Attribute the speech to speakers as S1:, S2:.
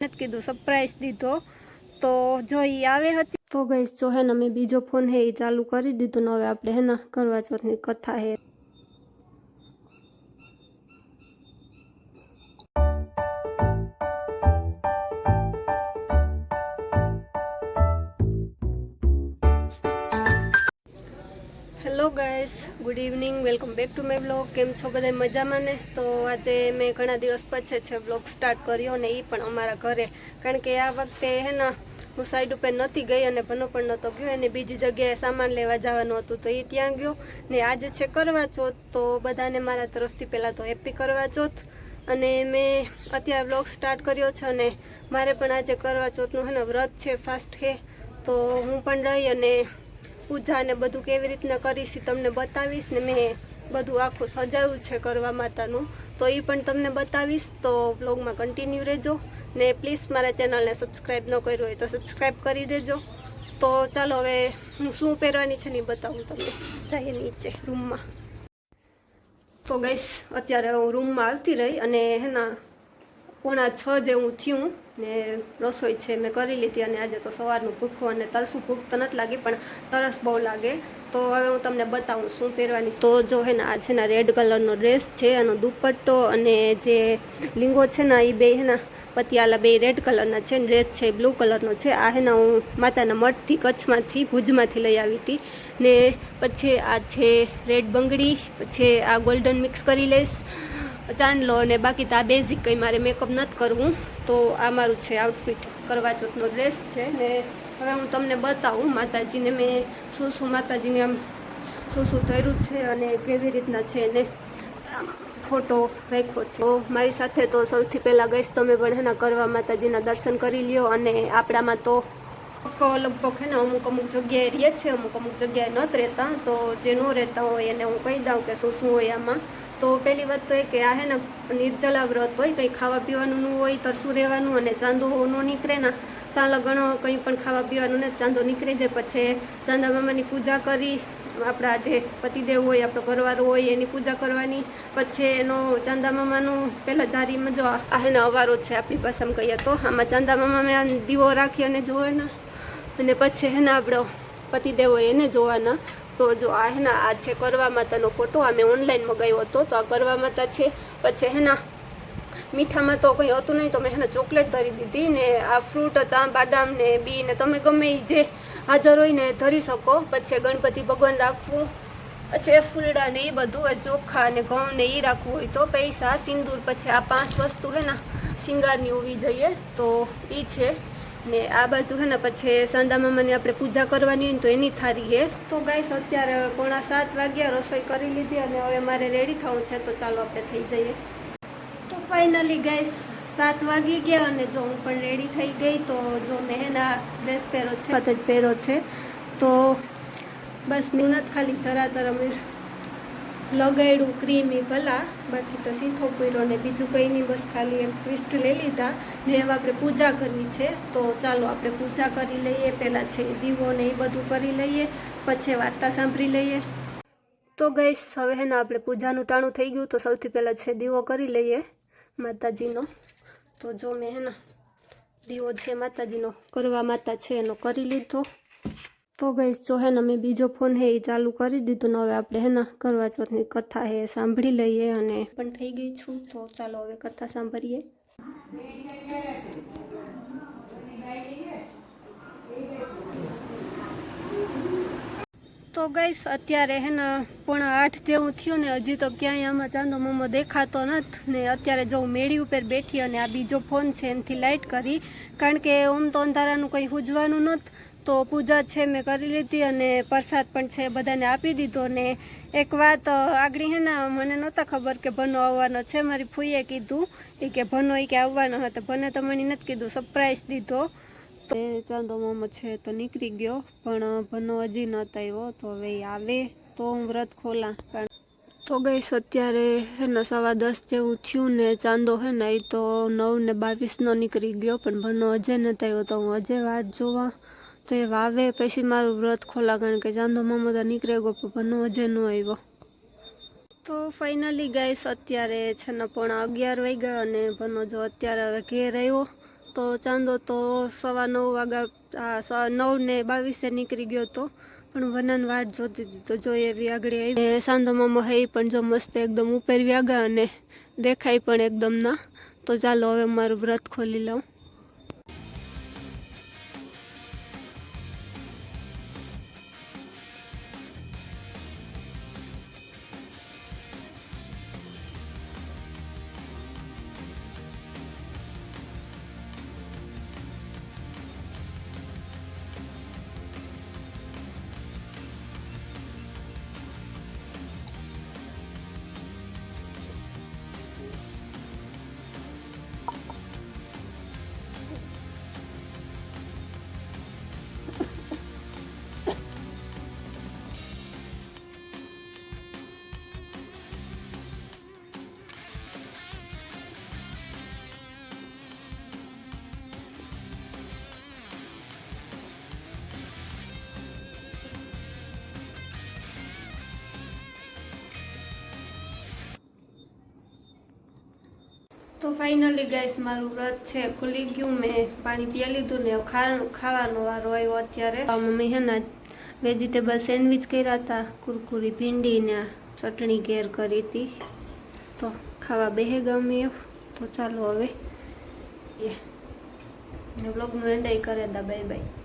S1: નથી કીધું સરપ્રાઈઝ દીધો. તો જો એ આવે હતી. તો ગઈશ જો હે ને, મેં બીજો ફોન હે એ ચાલુ કરી દીધો ને હવે આપણે હે ને કરવા ચોથની કથા હે. Guys good evening welcome back to my blog કેમ છો બધા મજામાં ને? તો આજે મેં ઘણા દિવસ પછી છે બ્લોગ સ્ટાર્ટ કર્યો ને એ પણ અમારા ઘરે. કારણ કે આ વખતે હે ને, હું સાઈડ ઉપર નહોતી ગઈ અને ભનો પણ નહોતો ગયો અને બીજી જગ્યાએ સામાન લેવા જવાનું હતું તો એ ત્યાં ગયો. ને આજે છે કરવા ચોથ, તો બધાને મારા તરફથી પહેલાં તો હેપી કરવા ચોથ. અને મેં અત્યારે બ્લોગ સ્ટાર્ટ કર્યો છે અને મારે પણ આજે કરવા ચોથનું હે ને, વ્રત છે ફાસ્ટ છે. તો હું પણ રહી અને પૂજા ને બધું કેવી રીતના કરીશ તમને બતાવીશ ને મેં બધું આખું સજાયું છે કરવા માતાનું. તો એ પણ તમને બતાવીશ. તો બ્લોગમાં કન્ટિન્યુ રહેજો ને પ્લીઝ મારા ચેનલને સબસ્ક્રાઈબ ન કર્યું હોય તો સબસ્ક્રાઈબ કરી દેજો. તો ચાલો હવે હું શું પહેરવાની છે ને બતાવું તમને. જઈએ નીચે રૂમમાં તો ગઈશ અત્યારે હું રૂમમાં આવતી રહી અને હેના પોણા છ જેવું થયું ને રસોઈ છે મેં કરી લીધી અને આજે તો સવારનું ભૂખું અને તરસું ભૂખ તો નથી લાગી, પણ તરસ બહુ લાગે. તો હવે હું તમને બતાવું શું પહેરવાની. તો જો હે ને, આ છે ને રેડ કલરનો ડ્રેસ છે, એનો દુપટ્ટો અને જે લીંગો છે ને એ બે હે ને, પતિયાલા બે રેડ કલરના છે ડ્રેસ છે બ્લુ કલરનો છે. આ હે ને હું માતાના મઠથી, કચ્છમાંથી, ભુજમાંથી લઈ આવી હતી. ને પછી આ છે રેડ બંગડી, પછી આ ગોલ્ડન મિક્સ કરી લઈશ. ચાંદલો અને બાકી તો આ બેઝિક કંઈ મારે મેકઅપ નથી કરવું. તો આ મારું છે આઉટફિટ કરવા ચોથનો ડ્રેસ છે ને હવે હું તમને બતાવું. માતાજીને મેં શું શું માતાજીને આમ શું શું ધર્યું છે અને કેવી રીતના છે એને ફોટો રાખ્યો છે. મારી સાથે તો સૌથી પહેલાં ગઈશ તમે પણ એના કરવા માતાજીના દર્શન કરી લ્યો અને આપણામાં તો લગભગ હે ને અમુક અમુક જગ્યાએ રહે છે, અમુક અમુક જગ્યાએ નથી રહેતા. તો જે ન રહેતા હોય એને હું કહી દઉં કે શું શું હોય આમાં. તો પહેલી વાત તો એ કે આ હે ને નિર્જલા વ્રત હોય, કંઈ ખાવા પીવાનું ન હોય, તરસું રહેવાનું અને ચાંદો ન નીકળે ના ત્યાં લગણ કંઈ પણ ખાવા પીવાનું ને ચાંદો નીકળી જાય. પછી ચાંદા મામાની પૂજા કરી, આપણા જે પતિદેવ હોય, આપણો ઘરવાળો હોય, એની પૂજા કરવાની. પછી એનો ચાંદા મામાનું પહેલાં જારીમાં જો આ હે ને અવારો છે આપણી ભાષામાં કહીએ તો, આમાં ચાંદા મામા મેં દીવો રાખી અને જોવે ને અને પછી હે ને આપણો પતિદેવ હોય એને જોવાના. તો જો આ હેના આ છે કરવા માતાનો ફોટો આ મેં ઓનલાઈન મગાવ્યો હતો, તો આ કરવા માતા છે. પછી હેના મીઠામાં તો કંઈ હતું નહીં, તો મેં હેને ચોકલેટ ધરી દીધી ને આ ફ્રૂટ હતા, બાદામ ને બી ને તમે ગમે એ જે હાજર હોય ને ધરી શકો. પછી ગણપતિ ભગવાન રાખવું, પછી ફૂલડા ને એ બધું ચોખા ને ઘઉં ને એ રાખવું હોય તો પૈસા, સિંદૂર, પછી આ પાંચ વસ્તુ હે ને, શિંગારની હોવી જોઈએ, તો એ છે. ને આ બાજુ હે ને પછી સાંદા મામાની આપણે પૂજા કરવાની હોય ને તો એની થારી હે. તો ગાઈસ અત્યારે પોણા સાત વાગ્યા, રસોઈ કરી લીધી અને હવે મારે રેડી થવું છે, તો ચાલો આપણે થઈ જઈએ. તો ફાઇનલી ગાઈસ સાત વાગી ગયા અને જો હું પણ રેડી થઈ ગઈ, તો જો મેં એના ડ્રેસ પહેરો છે જ પહેરો છે. તો બસ મહેનત ખાલી જરા અમે લગાડ્યું ક્રીમ એ ભલા, બાકી તો સીધો પૂર્યો ને બીજું કંઈ નહીં, બસ ખાલી એમ ટ્વિસ્ટ લઈ લીધા. ને હવે આપણે પૂજા કરવી છે, તો ચાલો આપણે પૂજા કરી લઈએ. પહેલાં છે દીવો ને એ બધું કરી લઈએ, પછી વાર્તા સાંભળી લઈએ. તો ગઈશ હવે હે ને આપણે પૂજાનું ટાણું થઈ ગયું, તો સૌથી પહેલાં છે દીવો કરી લઈએ માતાજીનો. તો જો મેં હે ને દીવો છે માતાજીનો, કરવા માતા છે એનો કરી લીધો. તો ગઈશ. જો હે ને મેં બીજો ફોન હે એ ચાલુ કરી દીધો. ને હવે આપણે હે ને કરવા ચોથની કથા હે એ સાંભળી લઈએ અને પણ થઈ ગઈ છું. તો ચાલો હવે કથા સાંભળીએ. તો ગઈશ, અત્યારે હે ને પોણા આઠ જેવું થયું ને હજી તો ક્યાંય આમાં ચાંદો મોમો દેખાતો નથી. ને અત્યારે જો હું મેળી ઉપર બેઠી અને આ બીજો ફોન છે, એનાથી લાઇટ કરી. કારણ કે ઓમ તો અંધારાનું કંઈ હુજવાનું નથી. તો પૂજા છે, મેં કરી લીધી અને પ્રસાદ પણ છે, બધાને આપી દીધો ને એક વાત આગળ હે ને, મને નહોતા ખબર કે ભનો આવવાનો છે. મારી ફૂઈએ કીધું એ કે ભનો એ કે આવવાનો હતો ભને તો મને નથી કીધું સરપ્રાઈઝ દીધો. તો ચાંદો મામો છે તો નીકળી ગયો, પણ ભનો હજી નહોતો આવ્યો, તો હવે આવે, તો હું વ્રત ખોલા. કારણ તો ગઈશ અત્યારે, હે ને, સવા દસ જેવું થયું ને, ચાંદો હે ને એ તો નવ ને બાવીસનો નીકળી ગયો, પણ ભનો અજય નહોતો આવ્યો, તો હું અજય વાટ જોવા તો એ વાવે પછી મારું વ્રત ખોલા કારણ કે ચાંદો મામો તો નીકળે ગયો પણ ભનો હજે ન આવ્યો. તો ફાઇનલી ગાઈસ અત્યારે છે ને પણ અગિયાર વાગ્યા અને ભનો જો અત્યારે હવે ઘેર આવ્યો, તો ચાંદો તો સવા નવ વાગ્યા નવ ને બાવીસે નીકળી ગયો હતો પણ વનન વાટ જોતી હતી તો જો એવી આગળ આવી. સાંધો મામો હે પણ જો મસ્ત એકદમ ઉપર આગળ અને દેખાય પણ એકદમ ના. તો ચાલો હવે મારું વ્રત ખોલી લઉં. તો ફાઇનલી ગાઈસ મારું વ્રત છે, ખુલી ગયું. મેં પાણી પી લીધું ને ખાવાનો વારો આવ્યો અત્યારે. મમ્મી હે ને વેજીટેબલ સેન્ડવિચ કર્યા હતા, કુરકુરી ભીંડી ને ચટણી ઘેર કરી હતી. તો ખાવા બેહે ગમે તો ચાલો હવે. એ. બ્લોગનું એન્ડ કરે દા બાય બાય